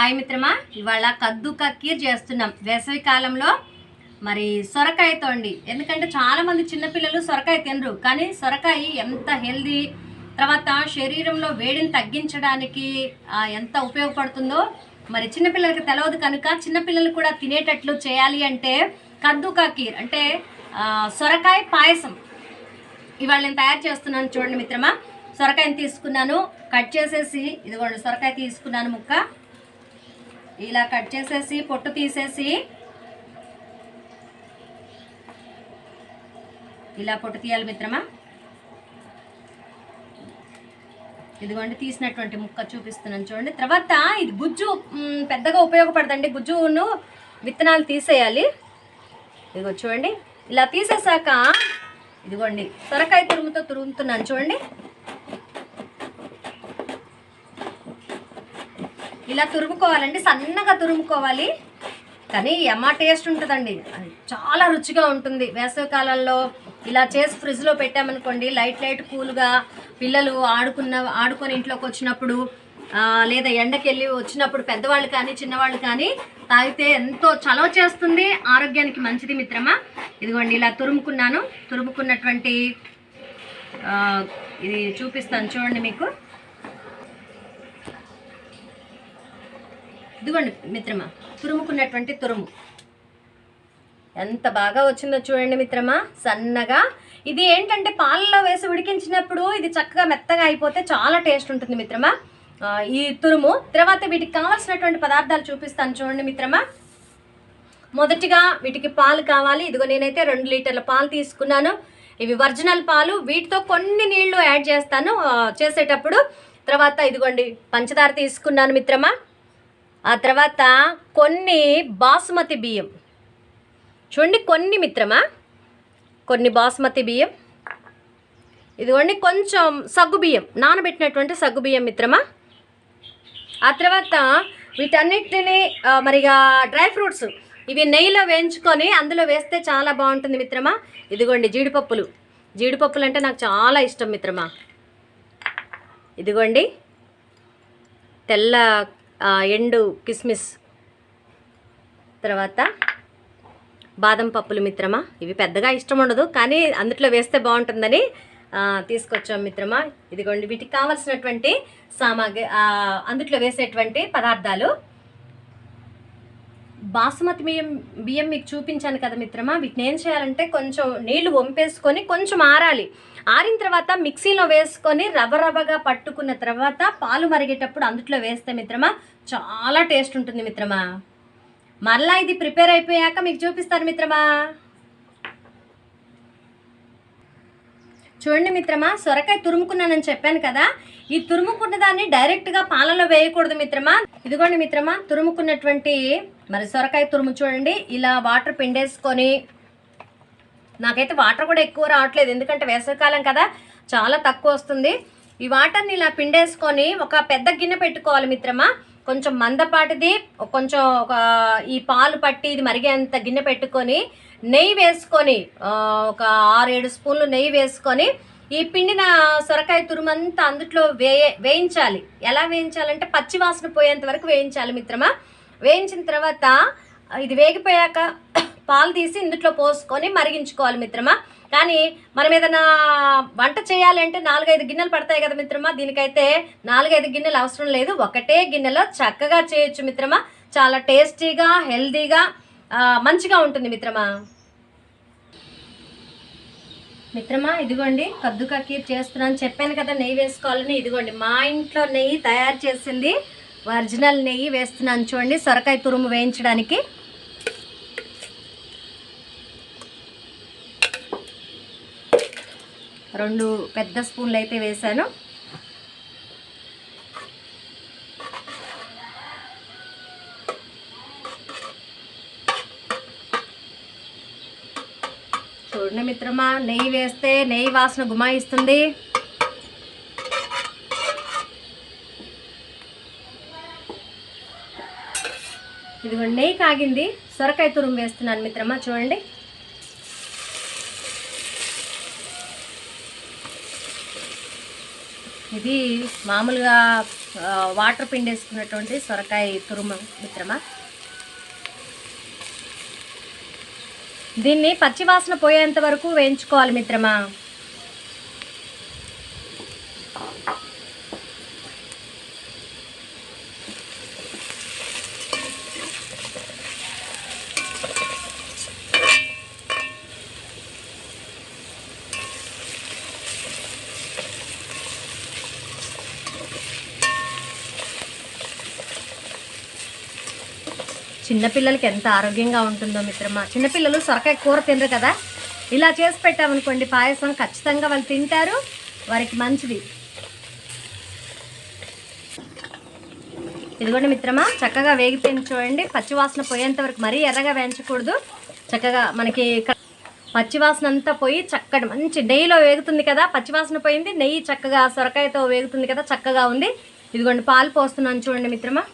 Hi మిత్రమా ఇవాళ కద్దు కక్కీర్ చేస్తున్నాం. వేసవి కాలంలో మరి సొరకాయ తోండి. ఎందుకంటే చాలామంది చిన్నపిల్లలు సొరకాయ తినరు. కానీ సొరకాయ ఎంత హెల్దీ తర్వాత శరీరంలో వేడిని తగ్గించడానికి ఎంత ఉపయోగపడుతుందో మరి చిన్నపిల్లలకి తెలవదు కనుక చిన్నపిల్లలు కూడా తినేటట్లు చేయాలి అంటే కద్దు కక్కీర్ అంటే సొరకాయ పాయసం. ఇవాళ నేను తయారు చేస్తున్నాను చూడండి మిత్రమా. సొరకాయని తీసుకున్నాను. కట్ చేసేసి ఇదిగోండి సొరకాయ తీసుకున్నాను ముక్క. ఇలా కట్ చేసేసి పొట్టు తీసేసి ఇలా పొట్టు తీయాలి మిత్రమా? ఇదిగోండి తీసినటువంటి ముక్క చూపిస్తున్నాను చూడండి. తర్వాత ఇది గుజ్జు పెద్దగా ఉపయోగపడదండి. గుజ్జును విత్తనాలు తీసేయాలి. ఇదిగో చూడండి. ఇలా తీసేసాక ఇదిగోండి సొరకాయ తురుముతో తురుముతున్నాను చూడండి. ఇలా తురుముకోవాలండి సన్నగా తురుముకోవాలి. కానీ ఎమ్మ టేస్ట్ ఉంటుందండి. అది చాలా రుచిగా ఉంటుంది. వేసవి కాలంలో ఇలా చేసి ఫ్రిడ్జ్లో పెట్టామనుకోండి లైట్ లైట్ కూల్గా పిల్లలు ఆడుకున్న ఆడుకొని ఇంట్లోకి వచ్చినప్పుడు లేదా ఎండకెళ్ళి వచ్చినప్పుడు పెద్దవాళ్ళు కానీ చిన్నవాళ్ళు కానీ తాగితే ఎంతో చలవ చేస్తుంది. ఆరోగ్యానికి మంచిది మిత్రమా? ఇదిగోండి ఇలా తురుముకున్నాను. తురుముకున్నటువంటి ఇది చూపిస్తాను చూడండి మీకు. ఇదిగోండి మిత్రమా తురుముకున్నటువంటి తురుము. ఎంత బాగా వచ్చిందో చూడండి మిత్రమా సన్నగా. ఇది ఏంటంటే పాలలో వేసి ఉడికించినప్పుడు ఇది చక్కగా మెత్తగా అయిపోతే చాలా టేస్ట్ ఉంటుంది మిత్రమా. ఈ తురుము. తర్వాత వీటికి కావాల్సినటువంటి పదార్థాలు చూపిస్తాను చూడండి మిత్రమా. మొదటిగా వీటికి పాలు కావాలి. ఇదిగో నేనైతే రెండు లీటర్ల పాలు తీసుకున్నాను. ఇవి ఒరిజినల్ పాలు. వీటితో కొన్ని నీళ్ళు యాడ్ చేస్తాను చేసేటప్పుడు. తర్వాత ఇదిగోండి పంచదార తీసుకున్నాను మిత్రమా. ఆ తర్వాత కొన్ని బాసుమతి బియ్యం. చూడండి కొన్ని మిత్రమా? కొన్ని బాసుమతి బియ్యం. ఇదిగోండి కొంచెం సగ్గు బియ్యం నానబెట్టినటువంటి సగ్గు బియ్యం మిత్రమా? ఆ తర్వాత వీటన్నిటిని మరిగా డ్రై ఫ్రూట్స్ ఇవి నెయ్యిలో వేయించుకొని అందులో వేస్తే చాలా బాగుంటుంది మిత్రమా? ఇదిగోండి జీడిపప్పులు. జీడిపప్పులు అంటే నాకు చాలా ఇష్టం మిత్రమా. ఇదిగోండి తెల్ల ఎండు కిస్మిస్. తర్వాత బాదం పప్పులు మిత్రమా? ఇవి పెద్దగా ఇష్టం ఉండదు కానీ అందుట్లో వేస్తే బాగుంటుందని తీసుకొచ్చాం మిత్రమా. ఇదిగోండి వీటికి కావాల్సినటువంటి సామాగ్రి అందుట్లో వేసేటువంటి పదార్థాలు. బాస్మతి బియ్యం బియ్యం మీకు చూపించాను కదా మిత్రమా? వీటిని ఏం చేయాలంటే కొంచెం నీళ్ళు వంపేసుకొని కొంచెం ఆరాలి. ఆరిన తర్వాత మిక్సీలో వేసుకొని రవ్వ రవ్వగా పట్టుకున్న తర్వాత పాలు మరిగేటప్పుడు అందుట్లో వేస్తే మిత్రమా చాలా టేస్ట్ ఉంటుంది మిత్రమా. మరలా ఇది ప్రిపేర్ అయిపోయాక మీకు చూపిస్తాను మిత్రమా. చూడండి మిత్రమా సొరకాయ తురుముకున్నానని చెప్పాను కదా. ఈ తురుముకున్న దాన్ని డైరెక్ట్గా పాలలో వేయకూడదు మిత్రమా. ఇదిగోండి మిత్రమా తురుముకున్నటువంటి మరి సొరకాయ తురుము చూడండి. ఇలా వాటర్ పిండేసుకొని నాకైతే వాటర్ కూడా ఎక్కువ రావట్లేదు. ఎందుకంటే వేసవికాలం కదా చాలా తక్కువ వస్తుంది. ఈ వాటర్ని ఇలా పిండేసుకొని ఒక పెద్ద గిన్నె పెట్టుకోవాలి మిత్రమా. కొంచెం మందపాటిది కొంచెం ఒక ఈ పాలు పట్టి ఇది మరిగేంత గిన్నె పెట్టుకొని నెయ్యి వేసుకొని ఒక ఆరు ఏడు స్పూన్లు నెయ్యి వేసుకొని ఈ పిండిన సొరకాయ తురుమంతా అందుట్లో వేయ వేయించాలి. ఎలా వేయించాలంటే పచ్చి వాసన పోయేంత వరకు వేయించాలి మిత్రమా. వేయించిన తర్వాత ఇది వేగిపోయాక పాలు తీసి ఇందులో పోసుకొని మరిగించుకోవాలి మిత్రమా. కానీ మనం ఏదైనా వంట చేయాలంటే నాలుగైదు గిన్నెలు పడతాయి కదా మిత్రమా. దీనికైతే నాలుగైదు గిన్నెలు అవసరం లేదు. ఒకటే గిన్నెలో చక్కగా చేయొచ్చు మిత్రమా. చాలా టేస్టీగా హెల్దీగా మంచిగా ఉంటుంది మిత్రమా. మిత్రమా ఇదిగోండి కద్దుకా కక్కీర్ చేస్తున్నాను. చెప్పాను కదా నెయ్యి వేసుకోవాలని. ఇదిగోండి మా ఇంట్లో నెయ్యి తయారు చేసింది ఒరిజినల్ నెయ్యి వేస్తున్నాను చూడండి సొరకాయ తురుము వేయించడానికి. రెండు పెద్ద స్పూన్లు అయితే వేసాను చూడండి మిత్రమా నెయ్యి వేస్తే నెయ్యి వాసన గుమాయిస్తుంది. ఇదిగోండి నెయ్యి కాగింది సొరకాయ తురుము వేస్తున్నాను మిత్రమా చూడండి. ఇది మామూలుగా వాటర్ పిండేసుకున్నటువంటి సొరకాయ తురుము మిత్రమా. దీన్ని పచ్చివాసన పోయేంత వరకు వేయించుకోవాలి మిత్రమా. చిన్నపిల్లలకి ఎంత ఆరోగ్యంగా ఉంటుందో మిత్రమా. చిన్నపిల్లలు సొరకాయ కూర తినరు కదా. ఇలా చేసి పెట్టామనుకోండి పాయసం ఖచ్చితంగా వాళ్ళు తింటారు. వారికి మంచిది. ఇదిగోండి మిత్రమా చక్కగా వేగిపోయింది చూడండి. పచ్చివాసన పోయేంత వరకు మరీ ఎర్రగా వేయించకూడదు. చక్కగా మనకి పచ్చివాసన అంతా పోయి చక్కటి మంచి నెయ్యిలో వేగుతుంది కదా. పచ్చివాసన పోయింది. నెయ్యి చక్కగా సొరకాయతో వేగుతుంది కదా. చక్కగా ఉంది. ఇదిగోండి పాలు పోస్తున్నాను చూడండి మిత్రమా.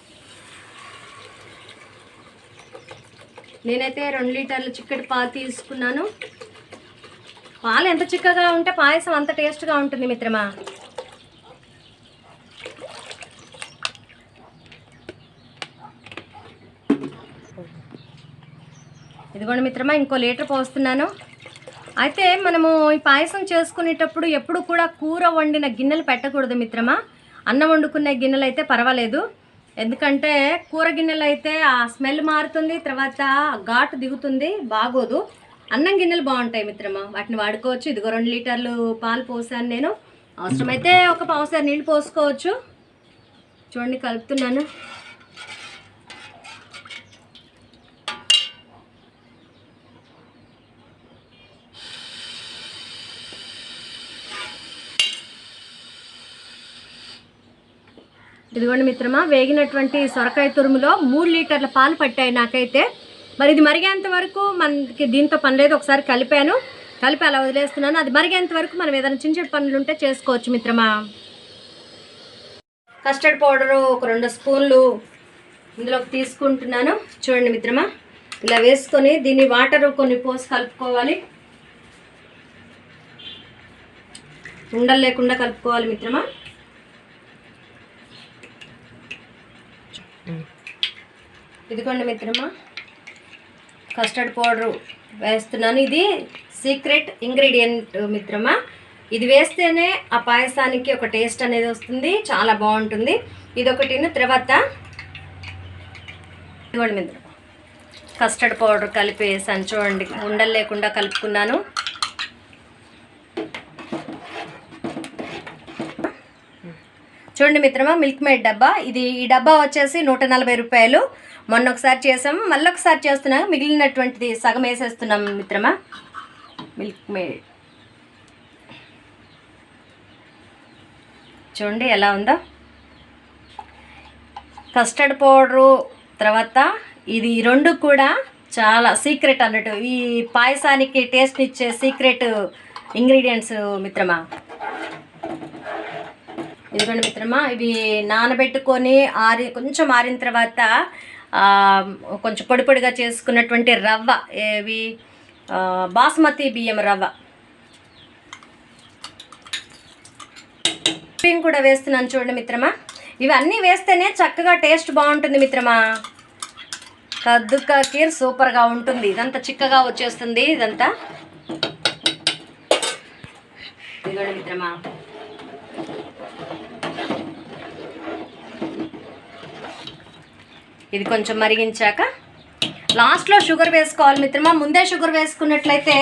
నేనైతే రెండు లీటర్లు చిక్కటి పాలు తీసుకున్నాను. పాలు ఎంత చిక్కగా ఉంటే పాయసం అంత టేస్ట్గా ఉంటుంది మిత్రమా. ఇదిగోండి మిత్రమా ఇంకో లీటర్ పోస్తున్నాను. అయితే మనము ఈ పాయసం చేసుకునేటప్పుడు ఎప్పుడు కూడా కూర వండిన గిన్నెలు పెట్టకూడదు మిత్రమా. అన్నం వండుకునే గిన్నెలు అయితే పర్వాలేదు. ఎందుకంటే కూర గిన్నెలు అయితే ఆ స్మెల్ మారుతుంది తర్వాత ఘాటు దిగుతుంది బాగోదు. అన్నం గిన్నెలు బాగుంటాయి మిత్రమా. వాటిని వాడుకోవచ్చు. ఇదిగో రెండు లీటర్లు పాలు పోసాను నేను. అవసరమైతే ఒక పావుసారి నీళ్ళు పోసుకోవచ్చు. చూడండి కలుపుతున్నాను. ఇదిగోండి మిత్రమా వేగినటువంటి సొరకాయ తురుములో మూడు లీటర్ల పాలు పట్టాయి నాకైతే. మరి ఇది మరిగేంత వరకు మనకి దీంతో పని లేదు ఒకసారి కలిపాను. కలిపి అలా వదిలేస్తున్నాను. అది మరిగేంత వరకు మనం ఏదైనా చిన్న చిన్న పనులు ఉంటే చేసుకోవచ్చు మిత్రమా. కస్టర్డ్ పౌడరు ఒక రెండు స్పూన్లు ఇందులోకి తీసుకుంటున్నాను. చూడండి మిత్రమా ఇలా వేసుకొని దీన్ని వాటర్ కొన్ని పోసి కలుపుకోవాలి. ఉండలు లేకుండా కలుపుకోవాలి మిత్రమా. ఇదిగోండి మిత్రమా. కస్టర్డ్ పౌడర్ వేస్తున్నాను. ఇది సీక్రెట్ ఇంగ్రీడియంట్ మిత్రమా. ఇది వేస్తేనే ఆ పాయసానికి ఒక టేస్ట్ అనేది వస్తుంది. చాలా బాగుంటుంది. ఇది ఒకటి తర్వాత ఇదిగోండి మిత్రమా. కస్టర్డ్ పౌడర్ కలిపేసాను. చూడండి ఉండలు లేకుండా కలుపుకున్నాను. చూడండి మిత్రమా మిల్క్ మేడ్ డబ్బా. ఇది ఈ డబ్బా వచ్చేసి నూట నలభై రూపాయలు. మొన్న ఒకసారి చేసాము మళ్ళీ ఒకసారి చేస్తున్నాం. మిగిలినటువంటిది సగం వేసేస్తున్నాం మిత్రమా? Milkmaid. చూడండి ఎలా ఉందో. కస్టర్డ్ పౌడరు తర్వాత ఇది రెండు కూడా చాలా సీక్రెట్ అన్నట్టు. ఈ పాయసానికి టేస్ట్ ఇచ్చే సీక్రెట్ ఇంగ్రీడియంట్స్ మిత్రమా? ఇదిగోండి మిత్రమా ఇవి నానబెట్టుకొని ఆరి కొంచెం ఆరిన తర్వాత కొంచెం పొడి పొడిగా చేసుకున్నటువంటి రవ్వ ఏవి? బాస్మతి బియ్యం రవ్వ. బియ్యం కూడా వేస్తున్నాను చూడండి మిత్రమా. ఇవన్నీ వేస్తేనే చక్కగా టేస్ట్ బాగుంటుంది మిత్రమా. కద్దుక కీర్ సూపర్గా ఉంటుంది. ఇదంతా చిక్కగా వచ్చేస్తుంది ఇదంతా. ఇదిగోండి మిత్రమా. ఇది కొంచెం మరిగించాక. లాస్ట్లో షుగర్ వేసుకోవాలి మిత్రమా. ముందే షుగర్ వేసుకున్నట్లయితే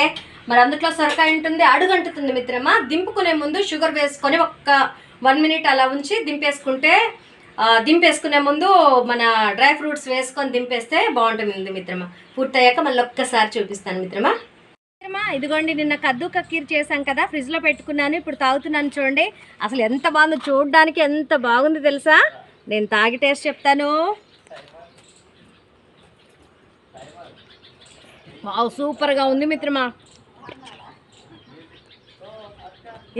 మరి అందుట్లో సొరకాయ ఉంటుంది అడుగంటుతుంది మిత్రమా. దింపుకునే ముందు షుగర్ వేసుకొని ఒక్క వన్ మినిట్ అలా ఉంచి దింపేసుకుంటే దింపేసుకునే ముందు మన డ్రై ఫ్రూట్స్ వేసుకొని దింపేస్తే బాగుంటుంది మిత్రమా. పూర్తయ్యాక మళ్ళీ ఒక్కసారి చూపిస్తాను మిత్రమా. మిత్రమా ఇదిగోండి నిన్న కద్దు కక్కీర్ చేశాం కదా. ఫ్రిడ్జ్లో పెట్టుకున్నాను ఇప్పుడు తాగుతున్నాను చూడండి. అసలు ఎంత బాగుందో చూడడానికి ఎంత బాగుంది తెలుసా? నేను తాగి టేస్ట్ చెప్తాను. వావ్ సూపర్గా ఉంది మిత్రమా.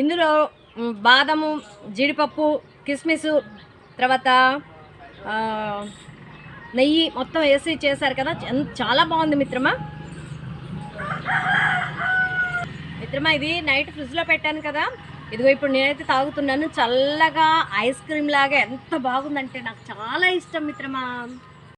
ఇందులో బాదము జీడిపప్పు కిస్మిస్ తర్వాత నెయ్యి మొత్తం వేసి చేశారు కదా చాలా బాగుంది మిత్రమా. మిత్రమా ఇది నైట్ ఫ్రిడ్జ్లో పెట్టాను కదా ఇదిగో ఇప్పుడు నేనైతే తాగుతున్నాను చల్లగా ఐస్ క్రీమ్ లాగా ఎంత బాగుందంటే నాకు చాలా ఇష్టం మిత్రమా.